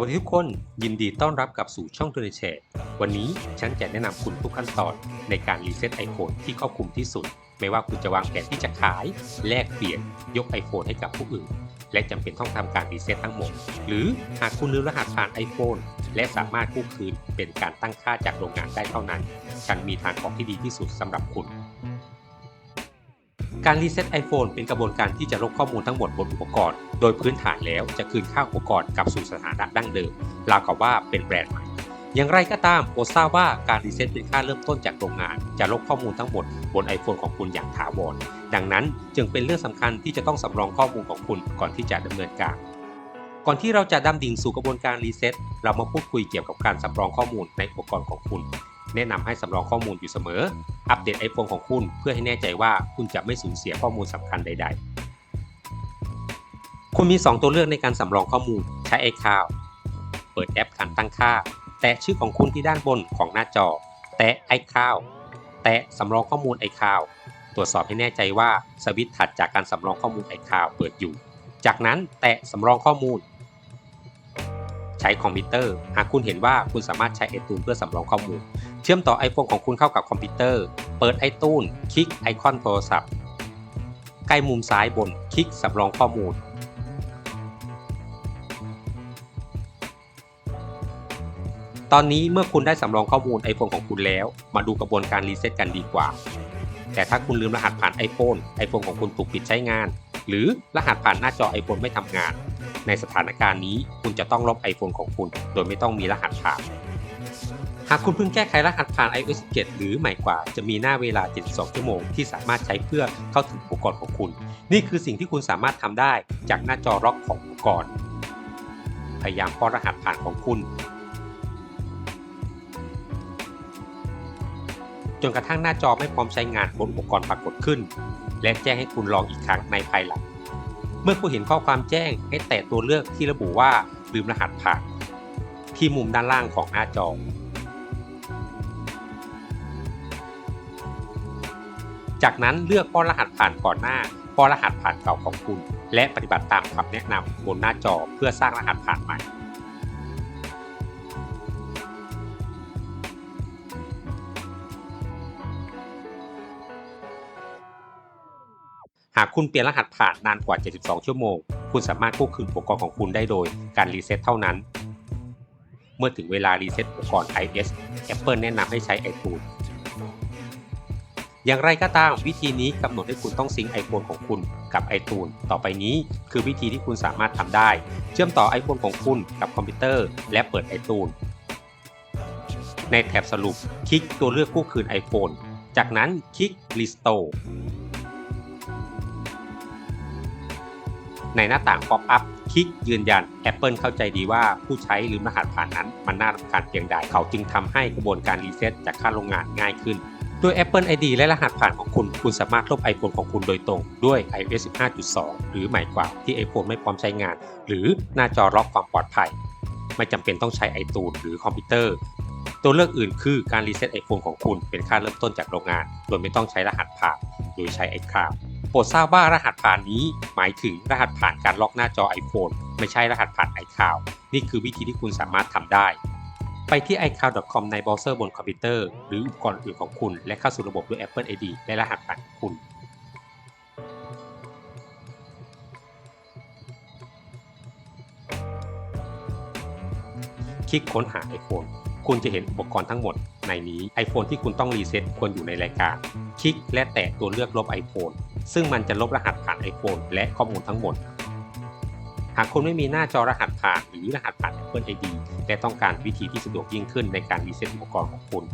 วัสดีทุกคน ยินดีต้อนรับกลับสู่ช่องตัวในแชร์วันนี้ฉันจะแนะนำคุณทุกขั้นตอนในการรีเซ็ต iPhone ที่ครอบคลุมที่สุด ไม่ว่าคุณจะวางแผนที่จะขาย แลกเปลี่ยน ยก iPhone ให้กับผู้อื่น และจำเป็นต้องทำการรีเซ็ตทั้งหมด หรือหากคุณลืมรหัสผ่าน iPhone และสามารถกู้คืนเป็นการตั้งค่าจากโรงงานได้เท่านั้น ฉันมีทางออกที่ดีที่สุดสำหรับคุณ การรีเซ็ต iPhone เป็นกระบวนการที่จะลบข้อมูลทั้งหมดบนอุปกรณ์ โดยพื้นฐานแล้วจะคืนค่าอุปกรณ์กลับสู่สถานะดั้งเดิมราวกับว่าเป็นแบรนด์ใหม่ อย่างไรก็ตามโปรดทราบว่าการรีเซ็ตเป็นค่าเริ่มต้นจากโรงงาน จะลบข้อมูลทั้งหมดบน iPhone ของคุณอย่างถาวร ดังนั้นจึงเป็นเรื่องสำคัญที่จะต้องสำรองข้อมูลของคุณก่อนที่จะดำเนินการ ก่อนที่เราจะดำดิ่งสู่กระบวนการรีเซ็ตเรามาพูดคุยเกี่ยวกับการสำรองข้อมูลในอุปกรณ์ของคุณ แนะนำให้สำรองข้อมูลอยู่เสมอ อัปเดต iPhone ของคุณเพื่อให้แน่ใจว่าคุณจะไม่สูญเสียข้อมูลสำคัญใด ๆ คุณมี 2 ตัวเลือกในการสำรองข้อมูลใช้ iCloud เปิดแอปการตั้งค่า แตะชื่อของคุณที่ด้านบนของหน้าจอ แตะ iCloud แตะสำรองข้อมูล iCloud ตรวจสอบให้แน่ใจว่าสวิตช์ถัดจากการสำรองข้อมูล iCloud เปิดอยู่ จากนั้นแตะสำรองข้อมูลใช้คอมพิวเตอร์ หากคุณเห็นว่าคุณสามารถใช้ iTunes เพื่อสำรองข้อมูล เชื่อมต่อ iPhone ของคุณเข้ากับคอมพิวเตอร์ เปิด iTunes คลิกไอคอนโทรศัพท์ ใกล้มุมซ้ายบน คลิกสำรองข้อมูล ตอนนี้เมื่อคุณได้สำรองข้อมูล iPhone ของคุณแล้ว มาดูกระบวนการรีเซ็ตกันดีกว่า แต่ถ้าคุณลืมรหัสผ่าน iPhone iPhone ของคุณถูกปิดใช้งาน หรือรหัสผ่านหน้าจอ iPhone ไม่ทำงาน ในสถานการณ์นี้คุณจะต้องลบ iPhone ของคุณ โดยไม่ต้องมีรหัสผ่าน หากคุณเพิ่งแก้ไขรหัสผ่าน iOS 17 หรือใหม่กว่า จะมีหน้าเวลา 72 ชั่วโมง ที่สามารถใช้เพื่อเข้าถึงอุปกรณ์ของคุณ นี่คือสิ่งที่คุณสามารถทำได้จากหน้าจอล็อกของอุปกรณ์ พยายามป้อนรหัสผ่านของคุณ จนกระทั่งหน้าจอไม่พร้อมใช้งานบนอุปกรณ์ปรากฏขึ้น และแจ้งให้คุณลองอีกครั้งในภายหลัง เมื่อคุณเห็นข้อความแจ้งให้แตะตัวเลือกที่ระบุว่าลืมรหัสผ่าน ที่มุมด้านล่างของหน้าจอ จากนั้นเลือกป้อนรหัสผ่านก่อนหน้า ป้อนรหัสผ่านเก่าของคุณ และปฏิบัติตามคำแนะนำบนหน้าจอเพื่อสร้างรหัสผ่านใหม่หากคุณเปลี่ยนรหัสผ่านนานกว่า 72 ชั่วโมง คุณสามารถกู้คืนอุปกรณ์ของคุณได้โดยการรีเซ็ตเท่านั้น เมื่อถึงเวลารีเซ็ตอุปกรณ์ iOS Apple แนะนำให้ใช้ iTunes อย่างไรก็ตามวิธีนี้กำหนดให้คุณต้องซิงค์ iPhone ของคุณกับ iTunes ต่อไปนี้คือวิธีที่คุณสามารถทำได้ เชื่อมต่อ iPhone ของคุณกับคอมพิวเตอร์ และเปิด iTunes ในแท็บสรุปคลิกตัวเลือกกู้คืน iPhone จากนั้นคลิก Restore ในหน้าต่าง Pop up คลิกยืนยัน Apple เข้าใจดีว่าผู้ใช้ลืมรหัสผ่านนั้น มันน่ารำคาญเพียงใดเขาจึงทำให้กระบวนการรีเซ็ตจากค่าโรงงานง่ายขึ้น ด้วย Apple ID และรหัสผ่านของคุณ คุณสามารถลบ iPhone ของคุณโดยตรงด้วย iOS 15.2 หรือใหม่กว่าที่ iPhone ไม่พร้อมใช้งาน หรือหน้าจอล็อกความปลอดภัย ไม่จำเป็นต้องใช้ iTunes หรือคอมพิวเตอร์ ตัวเลือกอื่นคือการรีเซ็ต iPhone ของคุณเป็นค่าเริ่มต้นจากโรงงาน โดยไม่ต้องใช้รหัสผ่านโดยใช้ iCloud โปรดทราบว่ารหัสผ่านนี้ หมายถึงรหัสผ่านการล็อกหน้าจอ iPhone ไม่ใช่รหัสผ่าน iCloud นี่คือวิธีที่คุณสามารถทำได้ ไปที่ iCloud.com ในเบราว์เซอร์บนคอมพิวเตอร์ หรืออุปกรณ์อื่นของคุณ และเข้าสู่ระบบด้วย Apple ID และรหัสผ่านของคุณ คลิกค้นหา iPhone คุณจะเห็นอุปกรณ์ทั้งหมดในนี้ iPhone ที่คุณต้องรีเซ็ตควรอยู่ในรายการ คลิกและแตะตัวเลือกลบ iPhone ซึ่งมันจะลบรหัสผ่าน iPhone และข้อมูลทั้งหมด หากคุณไม่มีหน้าจอรหัสผ่านหรือรหัสผ่าน Apple ID และต้องการวิธีที่สะดวกยิ่งขึ้นในการรีเซ็ตอุปกรณ์ของคุณ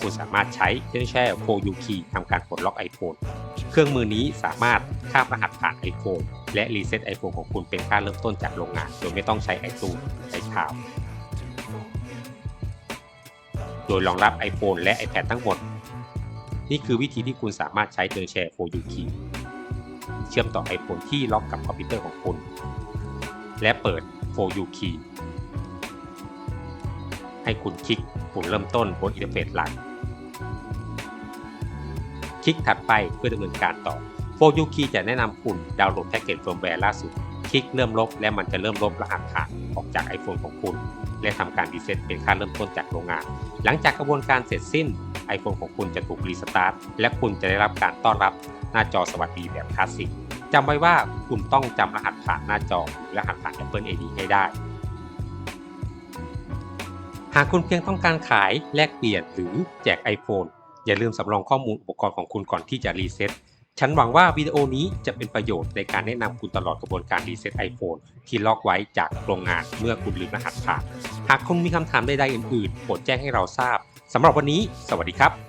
คุณสามารถใช้เครื่องแช่ 4U Key ทำการปลดล็อก iPhone เครื่องมือนี้สามารถข้ามรหัสผ่าน iPhone และรีเซ็ต iPhone ของคุณเป็นค่าเริ่มต้นจากโรงงาน โดยไม่ต้องใช้ iTunes ใช้ข่าวโดยรองรับ iPhone และ iPad ทั้งหมด นี่คือวิธีที่คุณสามารถใช้เดอแชร์ 4U Key เชื่อมต่อ iPhone ที่ล็อกกับคอมพิวเตอร์ของคุณ และเปิด 4U Key ให้คุณคลิกปุ่มเริ่มต้นบนอินเทอร์เฟซหลัก คลิกถัดไปเพื่อดำเนินการต่อ 4U Key จะแนะนำคุณดาวน์โหลดแพ็กเกจเฟิร์มแวร์ล่าสุด คลิกเริ่มลบ และมันจะเริ่มลบรหัสผ่านออกจาก iPhone ของคุณ และทำการรีเซ็ตเป็นค่าเริ่มต้นจากโรงงาน หลังจากกระบวนการเสร็จสิ้น iPhone ของคุณจะถูกรีสตาร์ทและคุณจะได้รับการต้อนรับหน้าจอสวัสดีแบบคลาสสิกจำไว้ว่าคุณต้องจำรหัสผ่านหน้าจอหรือรหัสผ่าน Apple ID ให้ได้ หากคุณเพียงต้องการขายแลกเปลี่ยนหรือแจก iPhone อย่าลืมสำรองข้อมูลอุปกรณ์ของคุณก่อนที่จะรีเซ็ต ฉันหวังว่าวิดีโอนี้จะเป็นประโยชน์ในการแนะนำคุณตลอดกระบวนการรีเซ็ต iPhone ที่ล็อกไว้จากโรงงานเมื่อคุณลืมรหัสผ่าน หากคุณมีคำถามใดๆอื่นๆโปรดแจ้งให้เราทราบสำหรับวันนี้ สวัสดีครับ